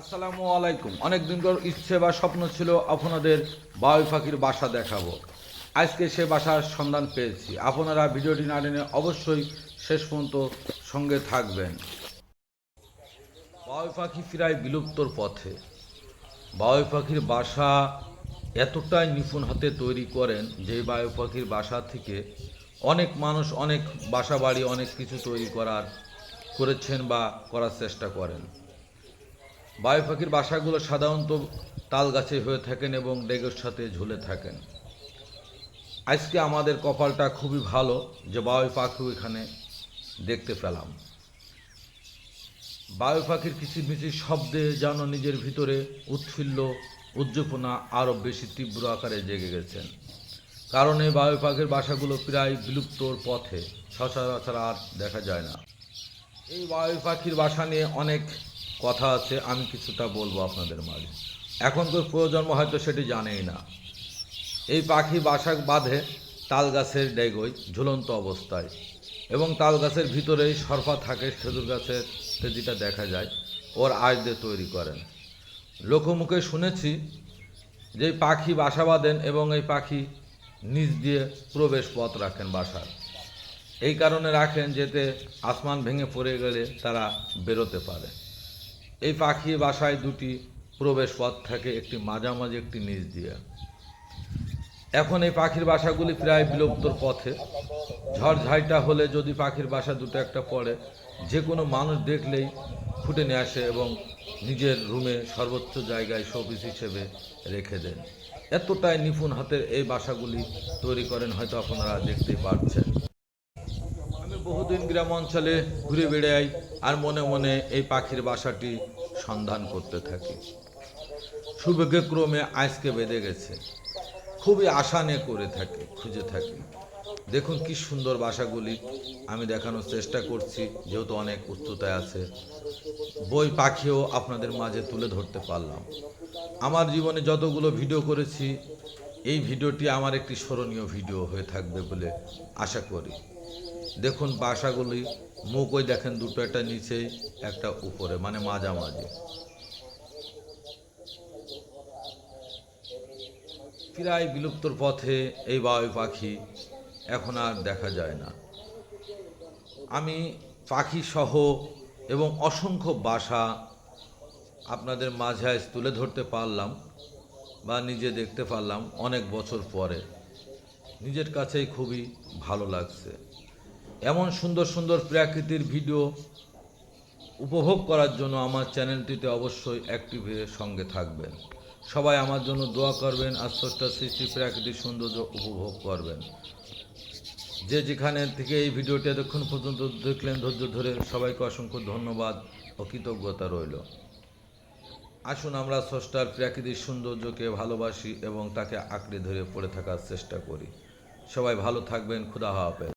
আসসালামু আলাইকুম। অনেক দিন পর ইচ্ছে বা স্বপ্ন ছিল আপনাদের বাবুই পাখির বাসা দেখাবো। আজকে সে বাসার সন্ধান পেয়েছি। আপনারা ভিডিওটি না টেনে অবশ্যই শেষ পর্যন্ত সঙ্গে থাকবেন। বাবুই পাখি প্রায় বিলুপ্তর পথে। বাবুই পাখির বাসা এতটাই নিপুণ হাতে তৈরি করেন যে বায়ু পাখির বাসা থেকে অনেক মানুষ, অনেক বাসা বাড়ি অনেক কিছু তৈরি করার করেছেন বা করার চেষ্টা করেন। বায়ু পাখির বাসাগুলো সাধারণত তাল গাছে হয়ে থাকেন এবং ডেগের সাথে ঝুলে থাকেন। আজকে আমাদের কপালটা খুবই ভালো যে বায়ু পাখিও এখানে দেখতে পেলাম। বায়ু পাখির কিচিরমিচির শব্দে যেন নিজের ভিতরে উৎফুল্ল উদ্দীপনা আরও বেশি তীব্র আকারে জেগে গেছেন। কারণ এই বায়ু পাখির বাসাগুলো প্রায় বিলুপ্তর পথে সচরাচর আর দেখা যায় না। এই বায়ু পাখির বাসা নিয়ে অনেক কথা আছে, আমি কিছুটা বলব আপনাদের মাঝে। এখনকার প্রজন্ম হয়তো সেটি জানেই না। এই পাখি বাসা বাঁধে তাল গাছের ডেগোয়, ঝুলন্ত অবস্থায়। এবং তাল গাছের ভিতরেই সরফা থাকে খেজুর গাছের যেটা দেখা যায়, ওর আয় দিয়ে তৈরি করেন। লোকমুখে শুনেছি যে পাখি বাসা বাঁধেন এবং এই পাখি নিচ দিয়ে প্রবেশ পথ রাখেন বাসার। এই কারণে রাখেন, যেতে আসমান ভেঙে পড়ে গেলে তারা বেরোতে পারে। এই পাখি বাসায় দুটি প্রবেশ পথ থাকে, একটি মাঝামাঝি, একটি নিচ দিয়ে। এখন এই পাখির বাসাগুলি প্রায় বিলুপ্তর পথে। ঝড়ঝাইটা হলে যদি পাখির বাসা দুটো একটা পড়ে যে কোনো মানুষ দেখলেই ফুটে নিয়ে আসে এবং নিজের রুমে সর্বোচ্চ জায়গায় শোপিস হিসেবে রেখে দেন। এতটাই নিপুণ হাতের এই বাসাগুলি তৈরি করেন হয়তো আপনারা দেখতেই পাচ্ছেন বহুদিন গ্রাম অঞ্চলে ঘুরে বেড়াই আর মনে মনে এই পাখির বাসাটি সন্ধান করতে থাকি। সুভাগ্যক্রমে আজকে বেঁধে গেছে। খুবই আশা নিয়ে করে থাকি, খুঁজে থাকি। দেখুন কি সুন্দর বাসাগুলি, আমি দেখানোর চেষ্টা করছি, যেহেতু অনেক উচ্চতায় আছে। বই পাখিও আপনাদের মাঝে তুলে ধরতে পারলাম। আমার জীবনে যতগুলো ভিডিও করেছি, এই ভিডিওটি আমার একটি স্মরণীয় ভিডিও হয়ে থাকবে বলে আশা করি। দেখুন বাসাগুলি, মুখই দেখেন দুটো, একটা নিচেই একটা উপরে মানে মাঝামাঝি। প্রায় বিলুপ্তর পথে এই বাবুই পাখি এখন আর দেখা যায় না। আমি পাখি সহ এবং অসংখ্য বাসা আপনাদের মাঝে আজ তুলে ধরতে পারলাম বা নিজে দেখতে পারলাম অনেক বছর পরে। নিজের কাছেই খুবই ভালো লাগছে। এমন সুন্দর সুন্দর প্রাকৃতির ভিডিও উপভোগ করার জন্য আমার চ্যানেলটিতে অবশ্যই অ্যাক্টিভের সঙ্গে থাকবেন। সবাই আমার জন্য দোয়া করবেন আর স্রষ্টা সৃষ্টি, প্রাকৃতিক সৌন্দর্য উপভোগ করবেন। যে যেখানে থেকে এই ভিডিওটি এতক্ষণ পর্যন্ত দেখলেন, ধৈর্য ধরে সবাইকে অসংখ্য ধন্যবাদ ও কৃতজ্ঞতা রইল। আসুন আমরা স্রষ্টার প্রাকৃতিক সৌন্দর্যকে ভালোবাসি এবং তাকে আঁকড়ে ধরে পড়ে থাকার চেষ্টা করি। সবাই ভালো থাকবেন, খুদা হাফেজ।